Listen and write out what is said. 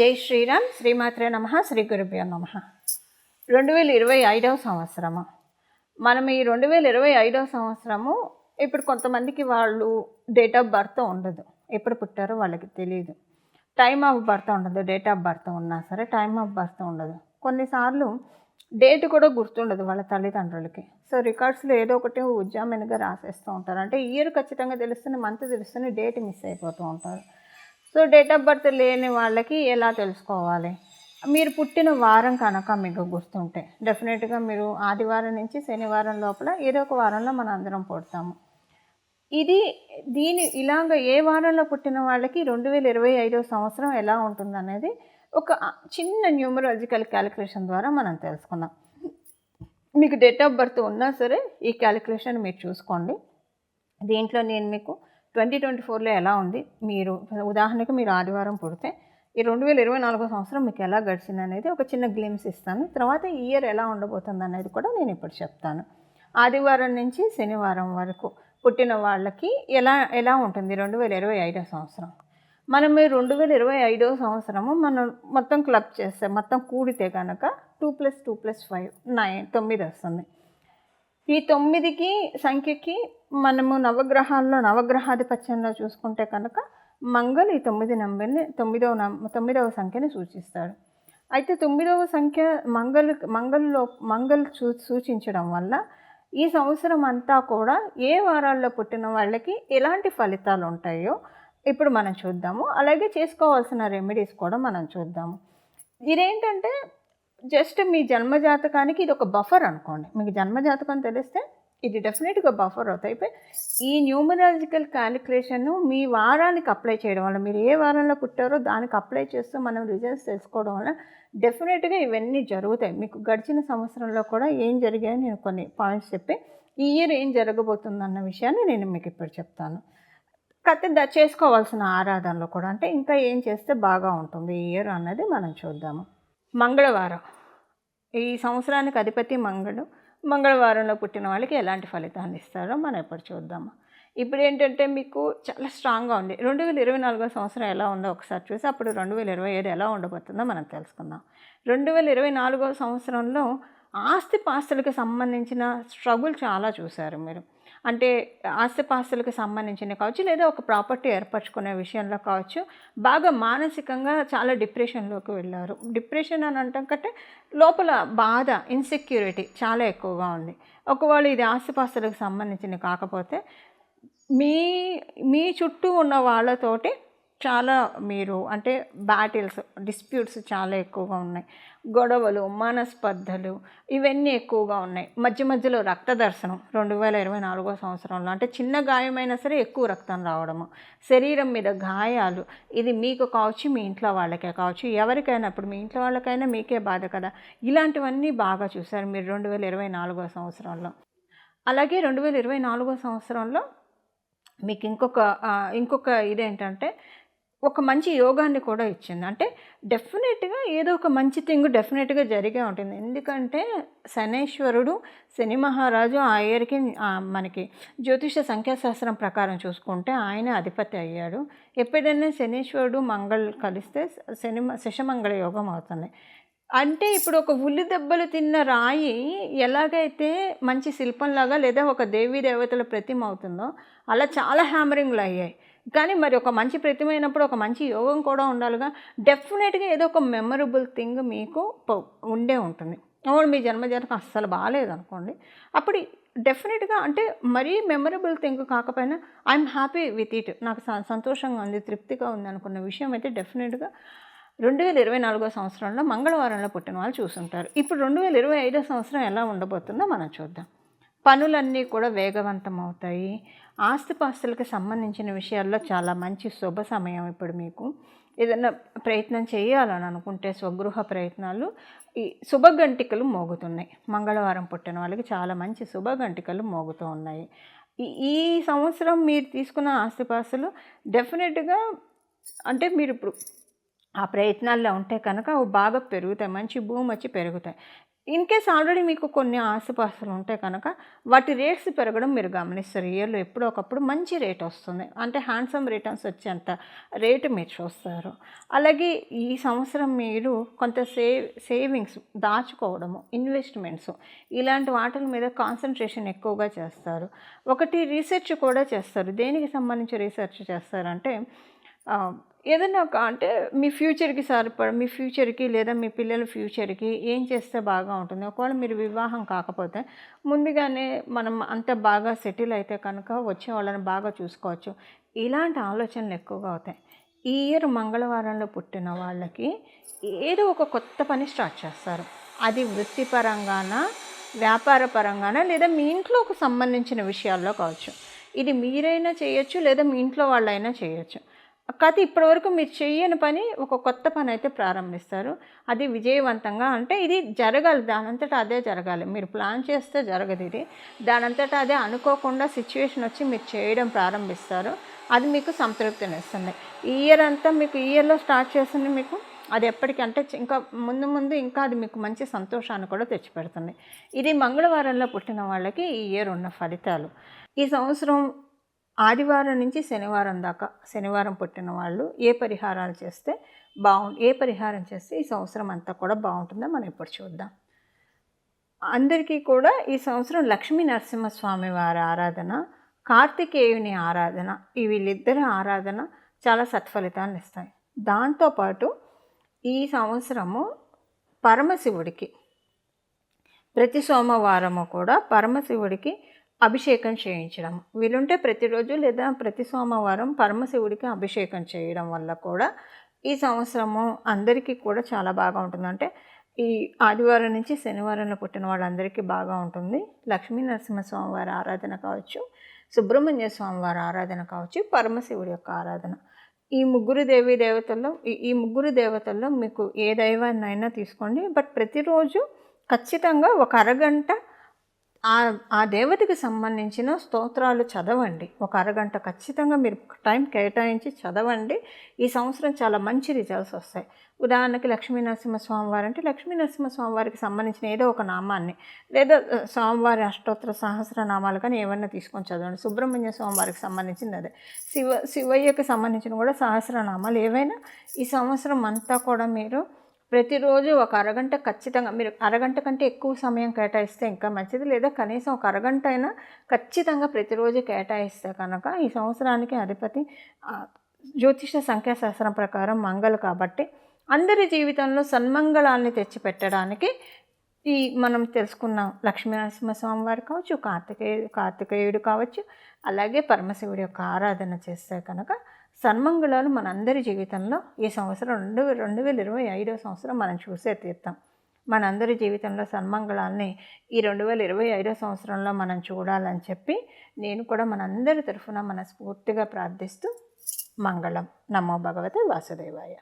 జై శ్రీరామ్. శ్రీమాత్రే నమ. శ్రీ గురుభ్యో నమ. రెండు వేల ఇరవై ఐదవ సంవత్సరము. మనం ఈ రెండు వేల ఇరవై ఐదవ సంవత్సరము ఇప్పుడు కొంతమందికి వాళ్ళు డేట్ ఆఫ్ బర్త్ ఉండదు. ఎప్పుడు పుట్టారో వాళ్ళకి తెలియదు టైమ్ ఆఫ్ బర్త్ ఉండదు. డేట్ ఆఫ్ బర్త్ ఉన్నా సరే టైమ్ ఆఫ్ బర్త్ ఉండదు. కొన్నిసార్లు డేట్ కూడా గుర్తుండదు వాళ్ళ తల్లిదండ్రులకి. సో రికార్డ్స్లో ఏదో ఒకటి ఉజ్జామెనగా రాసేస్తూ ఉంటారు. అంటే ఇయర్ ఖచ్చితంగా తెలుస్తుంది మంత్ తెలుస్తుంది డేట్ మిస్ అయిపోతూ ఉంటారు. సో డేట్ ఆఫ్ బర్త్ లేని వాళ్ళకి ఎలా తెలుసుకోవాలి? మీరు పుట్టిన వారం కనుక మీకు గుర్తుంటే డెఫినెట్గా మీరు ఆదివారం నుంచి శనివారం లోపల ఏదో ఒక వారంలో మనం అందరం పుడతాము. ఇది దీని ఇలాగ ఏ వారంలో పుట్టిన వాళ్ళకి రెండు వేల ఇరవై ఐదో సంవత్సరం ఎలా ఉంటుందనేది ఒక చిన్న న్యూమరాలజికల్ క్యాలిక్యులేషన్ ద్వారా మనం తెలుసుకుందాం. మీకు డేట్ ఆఫ్ బర్త్ ఉన్నా సరే ఈ క్యాలిక్యులేషన్ మీరు చూసుకోండి. దీంట్లో నేను మీకు ట్వంటీ ట్వంటీ ఫోర్లో ఎలా ఉంది? మీరు ఉదాహరణకు మీరు ఆదివారం పుడితే ఈ రెండు వేల ఇరవై నాలుగో సంవత్సరం మీకు ఎలా గడిచింది అనేది ఒక చిన్న గ్లిమ్స్ ఇస్తాను. తర్వాత ఈ ఇయర్ ఎలా ఉండబోతుంది అనేది కూడా నేను ఇప్పుడు చెప్తాను. ఆదివారం నుంచి శనివారం వరకు పుట్టిన వాళ్ళకి ఎలా ఎలా ఉంటుంది రెండు వేల ఇరవై ఐదో సంవత్సరం? మనం రెండు వేల ఇరవై ఐదో సంవత్సరము మనం మొత్తం క్లబ్ చేస్తే మొత్తం కూడితే కనుక two plus two plus five nine తొమ్మిది వస్తుంది. ఈ తొమ్మిదికి సంఖ్యకి మనము నవగ్రహాల్లో నవగ్రహాధిపత్యంలో చూసుకుంటే కనుక మంగళ ఈ తొమ్మిది నంబర్ని తొమ్మిదవ నం తొమ్మిదవ సంఖ్యని సూచిస్తాడు. అయితే తొమ్మిదవ సంఖ్య మంగళ మంగళలో మంగళ సూ సూచించడం వల్ల ఈ సంవత్సరం అంతా కూడా ఏ వారాల్లో పుట్టిన వాళ్ళకి ఎలాంటి ఫలితాలు ఉంటాయో ఇప్పుడు మనం చూద్దాము. అలాగే చేసుకోవాల్సిన రెమెడీస్ కూడా మనం చూద్దాము. ఇదేంటంటే జస్ట్ మీ జన్మజాతకానికి ఇది ఒక బఫర్ అనుకోండి. మీకు జన్మజాతకం తెలిస్తే ఇది డెఫినెట్గా బఫర్ అవుతాయి. ఈ న్యూమరాలజికల్ క్యాలిక్యులేషన్ మీ వారానికి అప్లై చేయడం వల్ల మీరు ఏ వారంలో పుట్టారో దానికి అప్లై చేస్తూ మనం రిజల్ట్స్ తెలుసుకోవడం వల్ల డెఫినెట్గా ఇవన్నీ జరుగుతాయి. మీకు గడిచిన సంవత్సరంలో కూడా ఏం జరిగాయో నేను కొన్ని పాయింట్స్ చెప్పి ఈ ఇయర్ ఏం జరగబోతుంది అన్న విషయాన్ని నేను మీకు ఇప్పుడు చెప్తాను. కథ ద చేసుకోవాల్సిన ఆరాధనలో కూడా అంటే ఇంకా ఏం చేస్తే బాగా ఉంటుంది ఈ ఇయర్ అన్నది మనం చూద్దాము. మంగళవారం. ఈ సంవత్సరానికి అధిపతి మంగళం. మంగళవారంలో పుట్టిన వాళ్ళకి ఎలాంటి ఫలితాన్ని ఇస్తారో మనం ఇప్పుడు చూద్దాము ఇప్పుడు ఏంటంటే మీకు చాలా స్ట్రాంగ్గా ఉంది. రెండు వేల ఇరవై నాలుగో సంవత్సరం ఎలా ఉందో ఒకసారి చూసి అప్పుడు రెండు వేల ఇరవై ఐదు ఎలా ఉండబోతుందో మనం తెలుసుకుందాం. రెండు వేల ఇరవై నాలుగో సంవత్సరంలో ఆస్తి పాస్తులకు సంబంధించిన స్ట్రగుల్ చాలా చూశారు మీరు. అంటే ఆస్తిపాస్తులకు సంబంధించిన కావచ్చు లేదా ఒక ప్రాపర్టీ ఏర్పరచుకునే విషయంలో కావచ్చు బాగా మానసికంగా చాలా డిప్రెషన్లోకి వెళ్ళారు. డిప్రెషన్ అని అంటాం కంటే లోపల బాధ ఇన్సెక్యూరిటీ చాలా ఎక్కువగా ఉంది. ఒకవేళ ఇది ఆస్తిపాస్తులకు సంబంధించిన కాకపోతే మీ మీ చుట్టూ ఉన్న వాళ్ళతోటి చాలా మీరు అంటే బ్యాటిల్స్ డిస్ప్యూట్స్ చాలా ఎక్కువగా ఉన్నాయి. గొడవలు మనస్పర్ధలు ఇవన్నీ ఎక్కువగా ఉన్నాయి. మధ్య మధ్యలో రక్త దర్శనం రెండు వేల ఇరవై నాలుగో సంవత్సరంలో అంటే చిన్న గాయమైనా సరే ఎక్కువ రక్తం రావడము. శరీరం మీద గాయాలు ఇది మీకు కావచ్చు మీ ఇంట్లో వాళ్ళకే కావచ్చు. ఎవరికైనా ఇప్పుడు మీ ఇంట్లో వాళ్ళకైనా మీకే బాధ కదా. ఇలాంటివన్నీ బాగా చూశారు మీరు రెండు వేల ఇరవై నాలుగో సంవత్సరంలో. అలాగే రెండు వేల ఇరవై నాలుగో సంవత్సరంలో మీకు ఇంకొక ఇంకొక ఇదేంటంటే ఒక మంచి యోగాన్ని కూడా ఇచ్చింది. అంటే డెఫినెట్గా ఏదో ఒక మంచి థింగ్ డెఫినెట్గా జరిగే ఉంటుంది. ఎందుకంటే శనేశ్వరుడు శని మహారాజు ఆ ఇయర్కి మనకి జ్యోతిష సంఖ్యాశాస్త్రం ప్రకారం చూసుకుంటే ఆయన అధిపతి అయ్యాడు. ఎప్పుడైనా శనీశ్వరుడు మంగళ కలిస్తే శని శశమంగళ యోగం అవుతుంది. అంటే ఇప్పుడు ఒక ఉల్లి దెబ్బలు తిన్న రాయి ఎలాగైతే మంచి శిల్పంలాగా లేదా ఒక దేవీ దేవతల ప్రతిమ అవుతుందో అలా చాలా హ్యామరింగ్లు అయ్యాయి. కానీ మరి ఒక మంచి ప్రతిమ అయినప్పుడు ఒక మంచి యోగం కూడా ఉండాలిగా. డెఫినెట్గా ఏదో ఒక మెమరబుల్ థింగ్ మీకు ఉండే ఉంటుంది. అవును మీ జన్మజాతకం అస్సలు బాగాలేదు అనుకోండి. అప్పుడు డెఫినెట్గా అంటే మరీ మెమరబుల్ థింగ్ కాకపోయినా ఐఎమ్ హ్యాపీ విత్ ఇట్ నాకు సంతోషంగా ఉంది తృప్తిగా ఉంది అనుకున్న విషయం అయితే డెఫినెట్గా రెండు వేల ఇరవై నాలుగో సంవత్సరంలో మంగళవారంలో పుట్టిన వాళ్ళు చూసుంటారు. ఇప్పుడు రెండు వేల ఇరవై ఐదో సంవత్సరం ఎలా ఉండబోతుందో మనం చూద్దాం. పనులన్నీ కూడా వేగవంతం అవుతాయి ఆస్తిపాస్తులకు సంబంధించిన విషయాల్లో చాలా మంచి శుభ సమయం ఇప్పుడు మీకు. ఏదైనా ప్రయత్నం చేయాలని అనుకుంటే స్వగృహ ప్రయత్నాలు ఈ శుభగంటికలు మోగుతున్నాయి. మంగళవారం పుట్టిన వాళ్ళకి చాలా మంచి శుభగంటికలు మోగుతూ ఉన్నాయి. ఈ సంవత్సరం మీరు తీసుకున్న ఆస్తిపాస్తులు డెఫినెట్గా అంటే మీరు ఇప్పుడు ఆ ప్రయత్నాల్లో ఉంటే కనుక అవి బాగా పెరుగుతాయి. మంచి భూమి వచ్చి పెరుగుతాయి. ఇన్ కేస్ ఆల్రెడీ మీకు కొన్ని ఆసుపాసులు ఉంటాయి కనుక వాటి రేట్స్ పెరగడం మీరు గమనిస్తారు. ఇయర్లో ఎప్పుడో ఒకప్పుడు మంచి రేట్ వస్తుంది. అంటే హ్యాండ్సమ్ రిటర్న్స్ వచ్చేంత రేటు మీరు చూస్తారు. అలాగే ఈ సంవత్సరం మీరు కొంత సేవ్ సేవింగ్స్ దాచుకోవడము ఇన్వెస్ట్మెంట్స్ ఇలాంటి వాటి మీద కాన్సన్ట్రేషన్ ఎక్కువగా చేస్తారు. ఒకటి రీసెర్చ్ కూడా చేస్తారు. దేనికి సంబంధించి రీసెర్చ్ చేస్తారంటే ఏదైనా ఒక అంటే మీ ఫ్యూచర్కి సరిపడ మీ ఫ్యూచర్కి లేదా మీ పిల్లల ఫ్యూచర్కి ఏం చేస్తే బాగా ఉంటుంది? ఒకవేళ మీరు వివాహం కాకపోతే ముందుగానే మనం అంత బాగా సెటిల్ అయితే కనుక వచ్చే వాళ్ళని బాగా చూసుకోవచ్చు. ఇలాంటి ఆలోచనలు ఎక్కువగా అవుతాయి. ఈ ఇయర్ మంగళవారంలో పుట్టిన వాళ్ళకి ఏదో ఒక కొత్త పని స్టార్ట్ చేస్తారు. అది వృత్తిపరంగాన వ్యాపార పరంగానా లేదా మీ ఇంట్లోకి సంబంధించిన విషయాల్లో కావచ్చు. ఇది మీరైనా చేయొచ్చు లేదా మీ ఇంట్లో వాళ్ళైనా చేయొచ్చు. కాకపోతే ఇప్పటివరకు మీరు చేయని పని ఒక కొత్త పని అయితే ప్రారంభిస్తారు. అది విజయవంతంగా అంటే ఇది జరగాలి దానంతటా అదే జరగాలి. మీరు ప్లాన్ చేస్తే జరగదు ఇది. దానంతటా అదే అనుకోకుండా సిచ్యువేషన్ వచ్చి మీరు చేయడం ప్రారంభిస్తారు. అది మీకు సంతృప్తినిస్తుంది. ఈ ఇయర్ అంతా మీకు ఈ ఇయర్లో స్టార్ట్ చేస్తుంది మీకు. అది ఎప్పటికంటే ఇంకా ముందు ముందు ఇంకా అది మీకు మంచి సంతోషాన్ని కూడా తెచ్చిపెడుతుంది. ఇది మంగళవారంలో పుట్టిన వాళ్ళకి ఈ ఇయర్ ఉన్న ఫలితాలు. ఈ సంవత్సరం ఆదివారం నుంచి శనివారం దాకా శనివారం పుట్టిన వాళ్ళు ఏ పరిహారాలు చేస్తే బాగు ఏ పరిహారం చేస్తే ఈ సంవత్సరం అంతా కూడా బాగుంటుందో మనం ఇప్పుడు చూద్దాం. అందరికీ కూడా ఈ సంవత్సరం లక్ష్మీ నరసింహస్వామి వారి ఆరాధన కార్తికేయుని ఆరాధన ఈ వీళ్ళిద్దరి ఆరాధన చాలా సత్ఫలితాన్ని ఇస్తాయి. దాంతోపాటు ఈ సంవత్సరము పరమశివుడికి ప్రతి సోమవారము కూడా పరమశివుడికి అభిషేకం చేయించడం. వీలుంటే ప్రతిరోజు లేదా ప్రతి సోమవారం పరమశివుడికి అభిషేకం చేయడం వల్ల కూడా ఈ సంవత్సరము అందరికీ కూడా చాలా బాగా ఉంటుంది. అంటే ఈ ఆదివారం నుంచి శనివారంలో పుట్టిన వాళ్ళందరికీ బాగా ఉంటుంది. లక్ష్మీ నరసింహస్వామి వారి ఆరాధన కావచ్చు సుబ్రహ్మణ్య స్వామి వారి ఆరాధన కావచ్చు పరమశివుడి యొక్క ఆరాధన. ఈ ముగ్గురు దేవీ దేవతల్లో ఈ ఈ ముగ్గురు దేవతల్లో మీకు ఏ దైవాన్నైనా తీసుకోండి. బట్ ప్రతిరోజు ఖచ్చితంగా ఒక అరగంట ఆ ఆ దేవతకి సంబంధించిన స్తోత్రాలు చదవండి. ఒక అరగంట ఖచ్చితంగా మీరు టైం కేటాయించి చదవండి. ఈ సంవత్సరం చాలా మంచి రిజల్ట్స్ వస్తాయి. ఉదాహరణకి లక్ష్మీ నరసింహస్వామి వారు అంటే లక్ష్మీ నరసింహస్వామి వారికి సంబంధించిన ఏదో ఒక నామాన్ని లేదా స్వామివారి అష్టోత్తర సహస్ర నామాలు కానీ ఏమన్నా తీసుకొని చదవండి. సుబ్రహ్మణ్య స్వామి వారికి సంబంధించింది అదే. శివ శివయ్యకి సంబంధించిన కూడా సహస్రనామాలు ఏవైనా ఈ సంవత్సరం అంతా కూడా మీరు ప్రతిరోజు ఒక అరగంట ఖచ్చితంగా మీరు అరగంట కంటే ఎక్కువ సమయం కేటాయిస్తే ఇంకా మంచిది. లేదా కనీసం ఒక అరగంట అయినా ఖచ్చితంగా ప్రతిరోజు కేటాయిస్తే కనుక ఈ సంవత్సరానికి అధిపతి జ్యోతిష సంఖ్యాశాస్త్రం ప్రకారం మంగళ కాబట్టి అందరి జీవితంలో సన్మంగళాన్ని తెచ్చిపెట్టడానికి ఈ మనం తెలుసుకున్న లక్ష్మీనరసింహస్వామి వారు కావచ్చు కార్తికేయుడు కార్తికేయుడు కావచ్చు అలాగే పరమశివుడి యొక్క ఆరాధన చేస్తే కనుక సన్మంగళాలు మనందరి జీవితంలో ఈ సంవత్సరం రెండు రెండు వేల ఇరవై ఐదో సంవత్సరం మనం చూసే తీర్థం. మనందరి జీవితంలో సన్మంగళాల్ని ఈ రెండు వేల ఇరవై ఐదో సంవత్సరంలో మనం చూడాలని చెప్పి నేను కూడా మనందరి తరఫున మనస్ఫూర్తిగా ప్రార్థిస్తూ మంగళం. నమో భగవతే వాసుదేవాయ.